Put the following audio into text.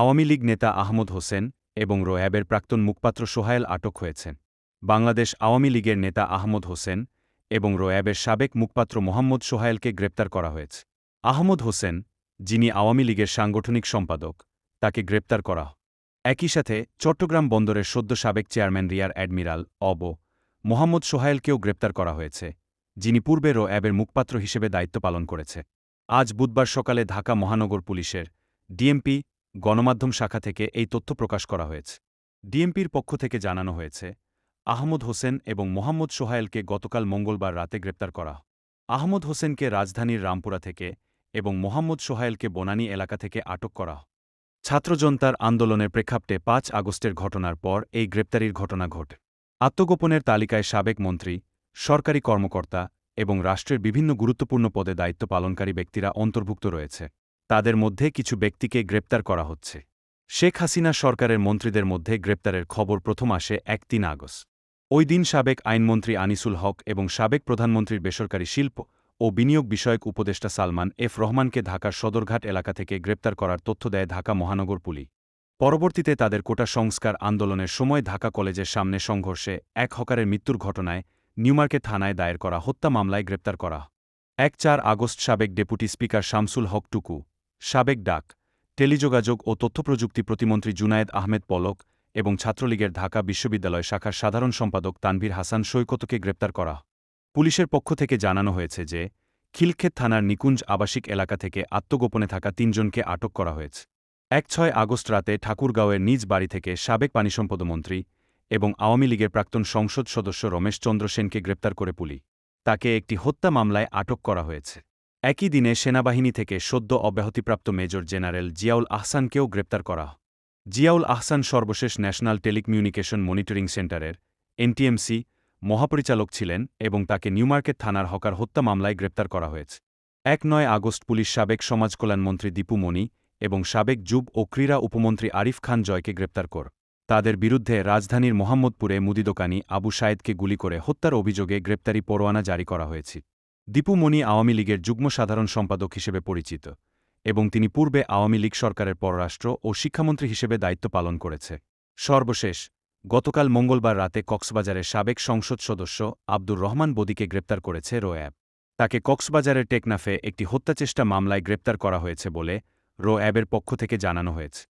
আওয়ামী লীগ নেতা আহমদ হোসেন এবং রোয়াবের প্রাক্তন মুখপাত্র সোহায়েল আটক হয়েছেন। বাংলাদেশ আওয়ামী লীগের নেতা আহমদ হোসেন এবং রোয়াবের সাবেক মুখপাত্র মোহাম্মদ সোহায়েলকে গ্রেপ্তার করা হয়েছে। আহমদ হোসেন, যিনি আওয়ামী লীগের সাংগঠনিক সম্পাদক, তাকে গ্রেপ্তার করা একই সাথে চট্টগ্রাম বন্দরের সদ্য সাবেক চেয়ারম্যান রিয়ার অ্যাডমিরাল অব মোহাম্মদ সোহায়েলকেও গ্রেপ্তার করা হয়েছে, যিনি পূর্বে রোয়াবের মুখপাত্র হিসেবে দায়িত্ব পালন করেছে। আজ বুধবার সকালে ঢাকা মহানগর পুলিশের ডিএমপি গণমাধ্যম শাখা থেকে এই তথ্য প্রকাশ করা হয়েছে। ডিএমপির পক্ষ থেকে জানানো হয়েছে, আহমদ হোসেন এবং মোহাম্মদ সোহায়েলকে গতকাল মঙ্গলবার রাতে গ্রেপ্তার করা আহমদ হোসেনকে রাজধানীর রামপুরা থেকে এবং মোহাম্মদ সোহায়েলকে বনানী এলাকা থেকে আটক করা। ছাত্রজনতার আন্দোলনের প্রেক্ষাপটে পাঁচ আগস্টের ঘটনার পর এই গ্রেপ্তারির ঘটনা ঘটে। আত্মগোপনের তালিকায় সাবেক মন্ত্রী, সরকারি কর্মকর্তা এবং রাষ্ট্রের বিভিন্ন গুরুত্বপূর্ণ পদে দায়িত্ব পালনকারী ব্যক্তিরা অন্তর্ভুক্ত রয়েছে। তাদের মধ্যে কিছু ব্যক্তিকে গ্রেপ্তার করা হচ্ছে। শেখ হাসিনা সরকারের মন্ত্রীদের মধ্যে গ্রেপ্তারের খবর প্রথম আসে এক তিন আগস্ট। ওই দিন সাবেক আইনমন্ত্রী আনিসুল হক এবং সাবেক প্রধানমন্ত্রীর বেসরকারি শিল্প ও বিনিয়োগ বিষয়ক উপদেষ্টা সালমান এফ রহমানকে ঢাকার সদরঘাট এলাকা থেকে গ্রেপ্তার করার তথ্য দেয় ঢাকা মহানগর পুলিশ। পরবর্তীতে তাদের কোটা সংস্কার আন্দোলনের সময় ঢাকা কলেজের সামনে সংঘর্ষে এক হকারের মৃত্যুর ঘটনায় নিউমার্কে থানায় দায়ের করা হত্যা মামলায় গ্রেপ্তার করা। এক চার আগস্ট সাবেক ডেপুটি স্পিকার শামসুল হক টুকু সাবেক ডাক, টেলিযোগাযোগ ও তথ্যপ্রযুক্তি প্রতিমন্ত্রী জুনায়েদ আহমেদ পলক এবং ছাত্রলীগের ঢাকা বিশ্ববিদ্যালয় শাখার সাধারণ সম্পাদক তানভীর হাসান সৈকতকে গ্রেপ্তার করা পুলিশের পক্ষ থেকে জানানো হয়েছে যে, খিলক্ষেত থানার নিকুঞ্জ আবাসিক এলাকা থেকে আত্মগোপনে থাকা তিনজনকে আটক করা হয়েছে। এক ছয় আগস্ট রাতে ঠাকুরগাঁওয়ের নিজ বাড়ি থেকে সাবেক পানিসম্পদমন্ত্রী এবং আওয়ামী লীগের প্রাক্তন সংসদ সদস্য রমেশ চন্দ্র সেনকে গ্রেপ্তার করে পুলি। তাকে একটি হত্যা মামলায় আটক করা হয়েছে। একই দিনে সেনাবাহিনী থেকে সদ্য অব্যাহতিপ্রাপ্ত মেজর জেনারেল জিয়াউল আহসানকেও গ্রেপ্তার করা জিয়াউল আহসান সর্বশেষ ন্যাশনাল টেলিকমিউনিকেশন মনিটরিং সেন্টারের এনটিএমসি মহাপরিচালক ছিলেন এবং তাকে নিউমার্কেট থানার হকার হত্যা মামলায় গ্রেপ্তার করা হয়েছে। এক নয় আগস্ট পুলিশ সাবেক সমাজকল্যাণমন্ত্রী দীপু মণি এবং সাবেক যুব ও ক্রীড়া উপমন্ত্রী আরিফ খান জয়কে গ্রেপ্তার কর। তাদের বিরুদ্ধে রাজধানীর মোহাম্মদপুরে মুদিদোকানি আবু সায়েদকে গুলি করে হত্যার অভিযোগে গ্রেপ্তারি পরোয়ানা জারি করা হয়েছে। দীপু মণি আওয়ামী লীগের যুগ্ম সাধারণ সম্পাদক হিসেবে পরিচিত এবং তিনি পূর্বে আওয়ামী লীগ সরকারের পররাষ্ট্র ও শিক্ষামন্ত্রী হিসেবে দায়িত্ব পালন করেছে। সর্বশেষ, গতকাল মঙ্গলবার রাতে কক্সবাজারের সাবেক সংসদ সদস্য আব্দুর রহমান বদিকে গ্রেপ্তার করেছে রোয়াব। তাকে কক্সবাজারের টেকনাফে একটি হত্যাচেষ্টা মামলায় গ্রেপ্তার করা হয়েছে বলে রো অ্যাবের পক্ষ থেকে জানানো হয়েছে।